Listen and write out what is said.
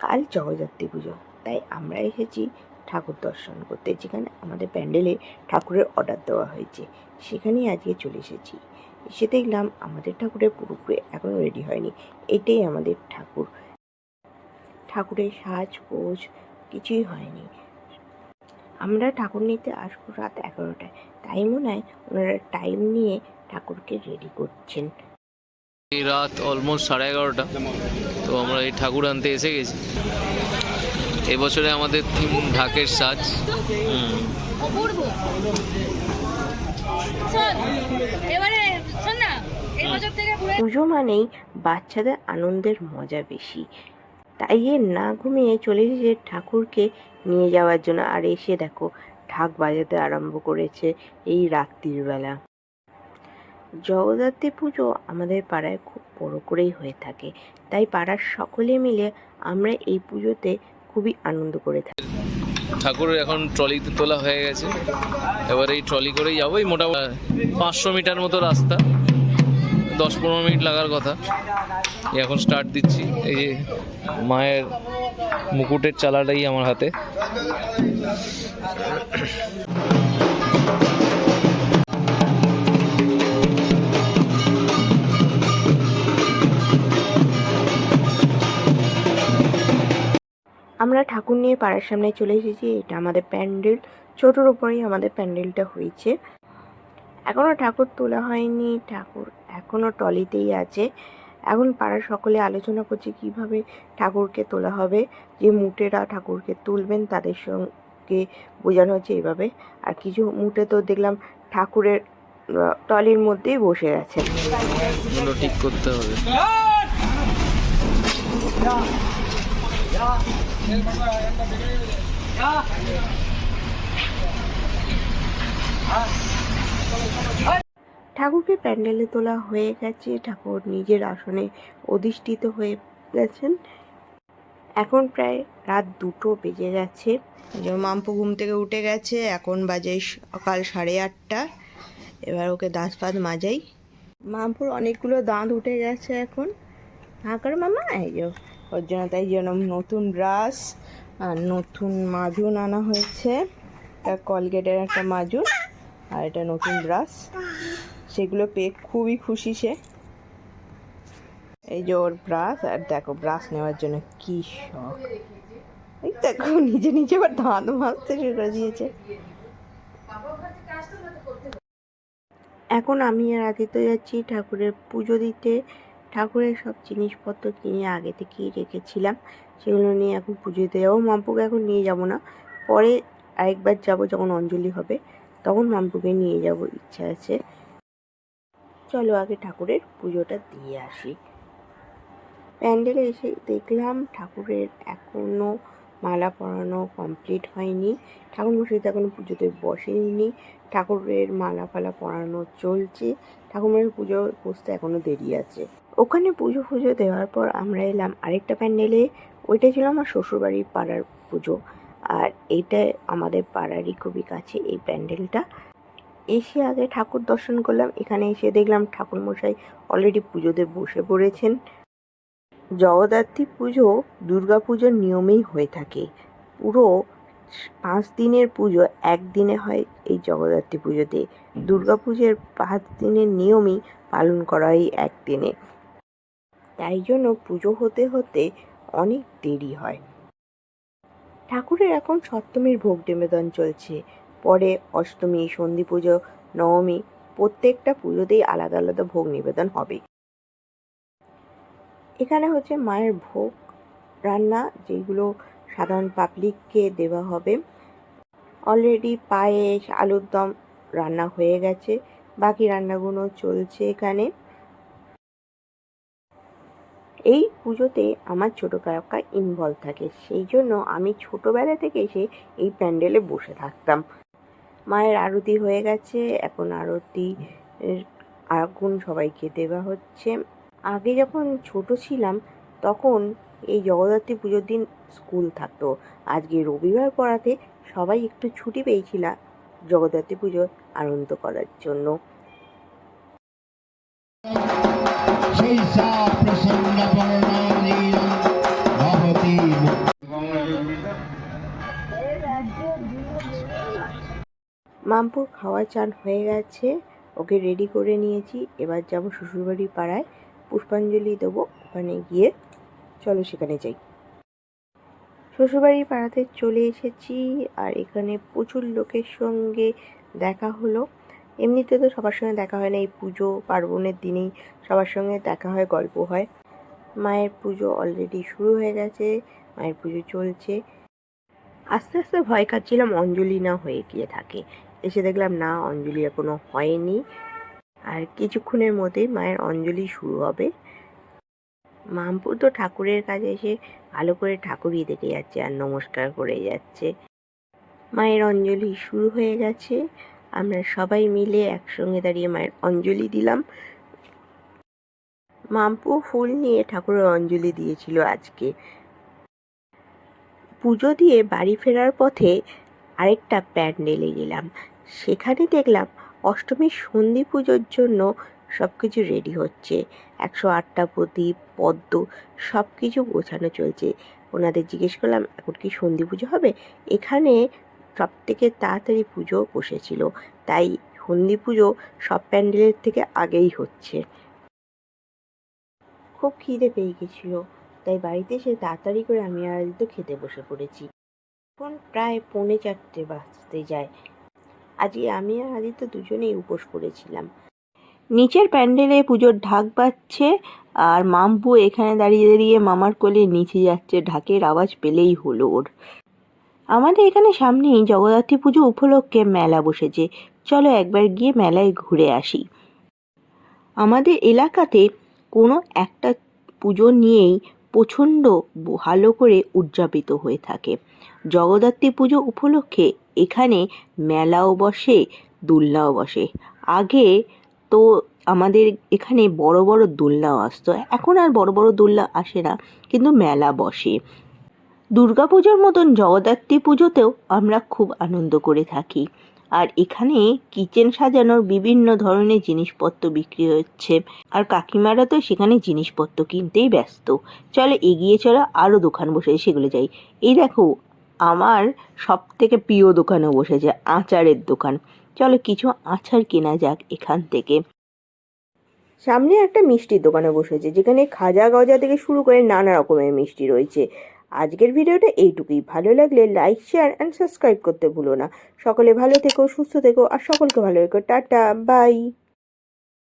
কাল জগদ্ধাত্রী পুজো। তাই আমরা এসেছি ঠাকুর দর্শন করতে, যেখানে আমাদের প্যান্ডেলে ঠাকুরের অর্ডার দেওয়া হয়েছে। সেখানেই আজকে চলে এসেছি। এসে দেখলাম আমাদের ঠাকুরের পুরোপুরি এখনও রেডি হয়নি। এটাই আমাদের ঠাকুর। ঠাকুরের সাজ, পোজ কিছুই হয়নি। আমরা ঠাকুর নিতে আসব রাত এগারোটায়। তাই মনে হয় ওনারা টাইম নিয়ে ঠাকুরকে রেডি করছেন। এই রাত অলমোস্ট সাড়ে এগারোটা। তো আমরা এই ঠাকুর আনতে এসে গেছি। এবছরে আমাদের থিম ঢাকের সাজ। হুম। অপূর্ব। শোন এবারে শোন না এই বছর থেকে ঘুরে পুজো মানেই বাচ্চাদের আনন্দের মজা বেশি। তাই এ না ঘুমিয়ে চলে এসেছে ঠাকুরকে নিয়ে যাওয়ার জন্য আর এসে দেখো ঢাক বাজাতে আরম্ভ করেছে এই রাত্রির বেলা। জগদ্ধাত্রী পুজো আমাদের পাড়ায় খুব বড় করেই হয়ে থাকে। তাই পাড়ার সকলে মিলে আমরা এই পুজোতে খুবই আনন্দ করে থাকি। ঠাকুর এখন ট্রলিতে তোলা হয়ে গেছে। এবার এই ট্রলি করেই যাব। এই মোটামুটি পাঁচশো মিটার মতো রাস্তা। দশ পনেরো মিনিট লাগার কথা। এখন স্টার্ট দিচ্ছি। এই যে মায়ের মুকুটের চালাটাই আমার হাতে। আমরা ঠাকুর নিয়ে পাড়ার সামনে চলে এসেছি এটা আমাদের প্যান্ডেল। ছোটোর উপরেই আমাদের প্যান্ডেলটা হয়েছে। এখনও ঠাকুর তোলা হয়নি ঠাকুর এখনও টলিতেই আছে। এখন পাড়ার সকলে আলোচনা করছে কীভাবে ঠাকুরকে তোলা হবে যে মুটেরা ঠাকুরকে তুলবেন তাদের সঙ্গে বোঝানো হচ্ছে এইভাবে আর কিছু মুটে তো দেখলাম ঠাকুরের টলির মধ্যেই বসে গেছে এগুলো ঠিক করতে হবে। ঠাকুরকে প্যান্ডেলে তোলা হয়ে গেছে ঠাকুর নিজের আসনে অধিষ্ঠিত হয়ে গেছেন। এখন প্রায় রাত দুটো বেজে গেছে। যে মাম্পু ঘুম থেকে উঠে গেছে এখন বাজে সকাল সাড়ে আটটা। এবার ওকে দাঁত ফাত মাজাই। মাম্পুর অনেকগুলো দাঁত উঠে গেছে এখন। হ্যাঁ করে মামা এই যে ওর জন্য তাই জন্য নতুন ব্রাশ আর নতুন মাজুন আনা হয়েছে। একটা কলগেটের একটা মাজুন আর এটা নতুন ব্রাশ। সেগুলো পেয়ে খুবই খুশি সে। এই যে ওর ব্রাশ, আর দেখো ব্রাশ নেওয়ার জন্য কি শখ। এই দেখো, নিজে নিজে আবার দাঁত মাজতে শুরু দিয়েছে। এখন আমি আর আদিত্য যাচ্ছি ঠাকুরের পুজো দিতে। ঠাকুরের সব জিনিসপত্র কিনে আগে থেকেই রেখেছিলাম, সেগুলো নিয়ে এখন পুজো যাব। মাম্পুকে এখন নিয়ে যাব না। পরে আরেকবার যাব যখন অঞ্জলি হবে, তখন মাম্পুকে নিয়ে যাব, ইচ্ছা আছে। চলো আগে ঠাকুরের পুজোটা দিয়ে আসি। প্যান্ডেলে এসে দেখলাম ঠাকুরের এখনও মালা পরানো কমপ্লিট হয়নি। ঠাকুর মশাই তো এখনও পুজোতে বসেনি ঠাকুরের মালা ফালা পরানো চলছে। ঠাকুরের পুজো বসতে এখনও দেরি আছে। ওখানে পুজো, ফুজো দেওয়ার পর আমরা এলাম আরেকটা প্যান্ডেলে। ওইটা ছিল আমার শ্বশুরবাড়ির পাড়ার পুজো। আর এইটা আমাদের পাড়ারই খুবই কাছে এই প্যান্ডেলটা। এসে আগে ঠাকুর দর্শন করলাম। এখানে এসে দেখলাম ঠাকুর মশাই অলরেডি পুজোতে বসে পড়েছেন। জগদ্ধাত্রী পুজো দুর্গা পুজোর নিয়মেই হয়ে থাকে। পুরো পাঁচ দিনের পুজো একদিনে হয় এই জগদ্ধাত্রী পুজোতে। দুর্গা পুজোর পাঁচ দিনের নিয়মই পালন করা হয় একদিনে। তাই জন্য পুজো হতে হতে অনেক দেরি হয়। ঠাকুরের এখন সপ্তমীর ভোগ নিবেদন চলছে। পরে অষ্টমী, সন্ধি পুজো, নবমী প্রত্যেকটা পুজোতেই আলাদা আলাদা ভোগ নিবেদন হবে। এখানে হচ্ছে মায়ের ভোগ রান্না, যেগুলো সাধারণ পাবলিককে দেওয়া হবে। অলরেডি পায়েস আলুর দম রান্না হয়ে গেছে। বাকি রান্নাগুলো চলছে এখানে। এই পুজোতে আমার ছোটো কাকা ইনভলভ থাকে। সেই জন্য আমি ছোটোবেলা থেকে এসে এই প্যান্ডেলে বসে থাকতাম। মায়ের আরতি হয়ে গেছে, এখন আরতি আগুন সবাইকে দেওয়া হচ্ছে। আগে যখন ছোট ছিলাম, তখন এই জগদ্ধাত্রী পুজোর দিন স্কুল থাকতো। আজকে রবিবার পড়াতে সবাই একটু ছুটি পেয়েছিলাম জগদ্ধাত্রী পুজো আনন্দ করার জন্য। মামপুর খাওয়া চান হয়ে গেছে, ওকে রেডি করে নিয়েছি। এবার যাব শ্বশুরবাড়ি পাড়ায়, পুষ্পাঞ্জলি দেবো, ওখানে গিয়ে চলো সেখানে যাই। শ্বশুরবাড়ি পাড়াতে চলে এসেছি, আর এখানে প্রচুর লোকের সঙ্গে দেখা হলো। এমনিতে তো সবার সঙ্গে দেখা হয় না, এই পুজো, পার্বণের দিনেই সবার সঙ্গে দেখা হয়, গল্প হয়। মায়ের পুজো অলরেডি শুরু হয়ে গেছে, মায়ের পুজো চলছে। আস্তে আস্তে ভয় খাচ্ছিলাম, অঞ্জলি না হয়ে গিয়ে থাকে। এসে দেখলাম, না, অঞ্জলি এখনও হয়নি। আর কিছুক্ষণের মধ্যেই মায়ের অঞ্জলি শুরু হবে। মামপুর তো ঠাকুরের কাছে এসে ভালো করে ঠাকুরই দেখে যাচ্ছে আর নমস্কার করে যাচ্ছে। মায়ের অঞ্জলি শুরু হয়ে গেছে। আমরা সবাই মিলে একসঙ্গে দাঁড়িয়ে মায়ের অঞ্জলি দিলাম। মাম্পু ফুল নিয়ে ঠাকুরের অঞ্জলি দিয়েছিল আজকে। পুজো দিয়ে বাড়ি ফেরার পথে আরেকটা প্যান্ডেলে গেলাম। সেখানে দেখলাম অষ্টমীর সন্ধি পুজোর জন্য সব কিছু রেডি হচ্ছে। একশো আটটা প্রদীপ, পদ্ম সব কিছু গোছানো চলছে। ওনাদের জিজ্ঞেস করলাম, এখন কি সন্ধি পুজো হবে? এখানে সব থেকে তাড়াতাড়ি পুজো বসেছিল। তাই সন্ধি পুজো সব প্যান্ডেলের থেকে আগেই হচ্ছে। খুব খিদে পেয়ে গেছিল। তাই বাড়িতে এসে তাড়াতাড়ি করে আমি আর আদিত্য খেতে বসে পড়েছি। এখন প্রায় পৌনে চারটে বাজতে যায়। আজকে আমি আর আদিত্য দুজনেই উপোস করেছিলাম। নিচের প্যান্ডেলে পুজোর ঢাক বাজছে আর মাম্পু এখানে দাঁড়িয়ে দাঁড়িয়ে মামার কোলে নিচে যাচ্ছে, ঢাকের আওয়াজ পেলেই হলো ওর। আমাদের এখানে সামনেই জগদ্ধাত্রী পুজো উপলক্ষে মেলা বসেছে। চলো একবার গিয়ে মেলায় ঘুরে আসি। আমাদের এলাকাতে কোনো একটা পুজো নিয়েই প্রচণ্ড ভালো করে উদযাপিত হয়ে থাকে। জগদ্ধাত্রী পুজো উপলক্ষে এখানে মেলাও বসে, দোলনাও বসে। আগে তো আমাদের এখানে বড় বড় দোলনাও আসতো। এখন আর বড় বড় দোলনা আসে না, কিন্তু মেলা বসে। দুর্গাপুজোর মতন জগদ্ধাত্রী পুজোতেও আমরা খুব আনন্দ করে থাকি। আর এখানে কিচেন সাজানোর বিভিন্ন ধরনের জিনিসপত্র বিক্রি হচ্ছে। আর কাকিমারা তো সেখানে জিনিসপত্র কিনতেই ব্যস্ত। চলো এগিয়ে চলো আরও দোকান বসে সেগুলো যাই। এই দেখো, আমার সব থেকে প্রিয় দোকানও বসেছে, আচারের দোকান। চলো কিছু আচার কেনা যাক এখান থেকে। সামনে একটা মিষ্টির দোকানে বসেছে, যেখানে খাজা গজা থেকে শুরু করে নানা রকমের মিষ্টি রয়েছে। আজকের ভিডিওটা এইটুকুই। ভালো লাগলে লাইক শেয়ার অ্যান্ড সাবস্ক্রাইব করতে ভুলো না। সকলে ভালো থেকো, সুস্থ থেকো, আর সকলকে ভালো রেখো। Tata bye